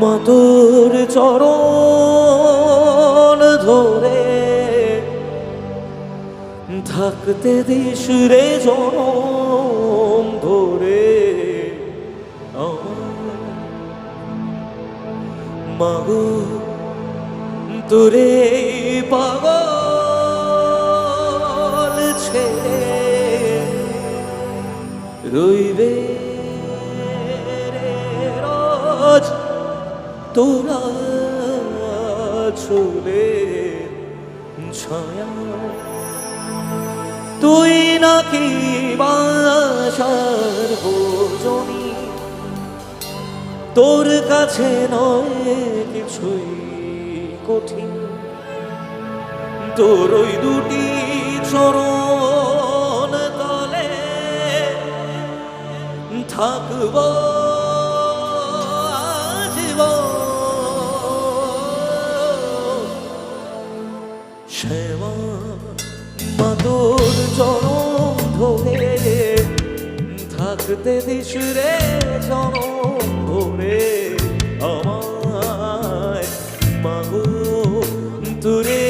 মাতোর চরণ ধরে থাকতে দিস রে জনম ধরে। মাগো তোরে পাগল ছেড়ে রইবে তোরা চলে ছায়া। তুই নাকি বাসার ভোজনী? তোর কাছে নয় কিছুই কঠিন। তোর ওই দুটি চরণ তলে থাকব। শ্যামা মা তোর চরণ ধরে থাকতে দিস রে চরণ ধরে আমায়। মাগো, তোরে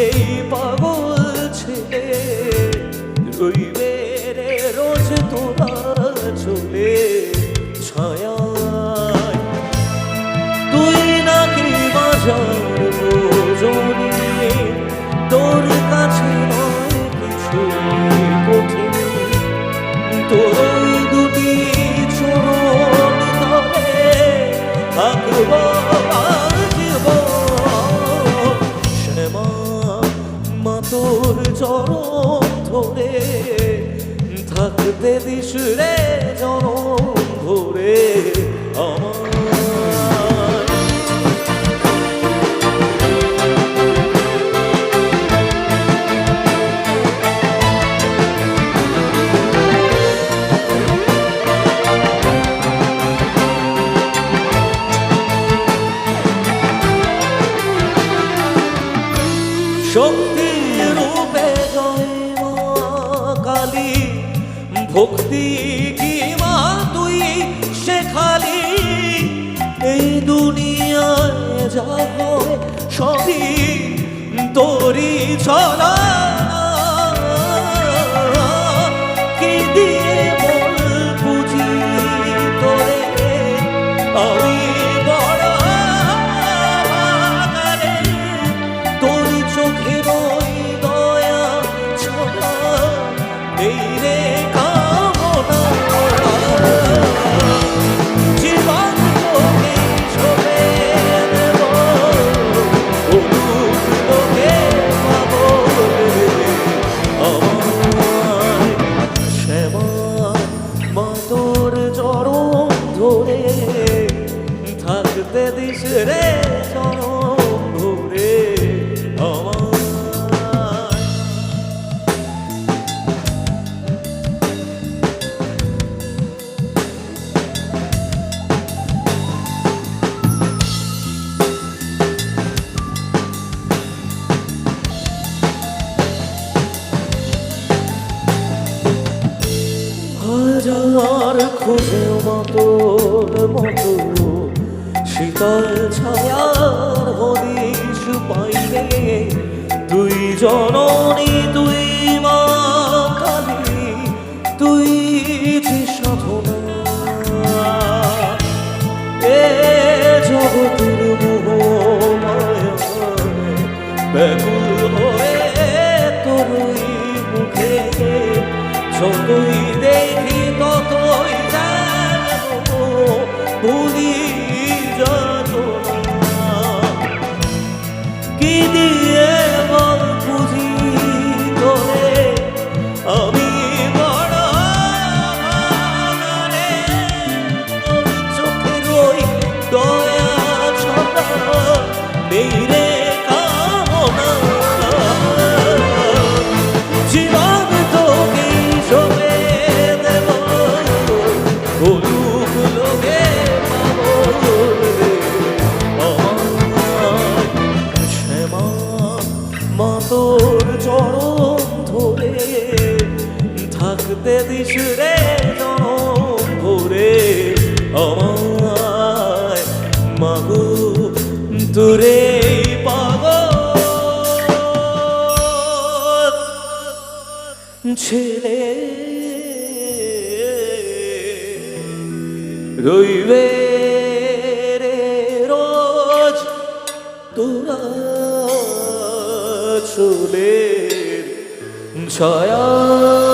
পাগল ছেলে, রইবে রে রোজ তোরা চলে ছায়ায়। তুই নাকি বাজার থাকতে দিস রে জনম আমার। শক্তি ভক্তি কি মা তুই শেখালি? এই দুনিয়ায় যা হয় সবই তোরি ছলা রে চরণ হাজার খুঁজে মতোর মতো শীতল ছায়ার হদিশ পাইলে তুই জননী তুই মা কালী তুই যে সাধনা। এ জগতের মোহ ব্যাকুল হয়ে তোরই মুখে, যতই দেখি ততই কি মা তোর চরণ ধরে থাকতে দিস রে জনম ভরে আমায়। মাগো তোরে ছেলে। রইবে চুলের ছায়া।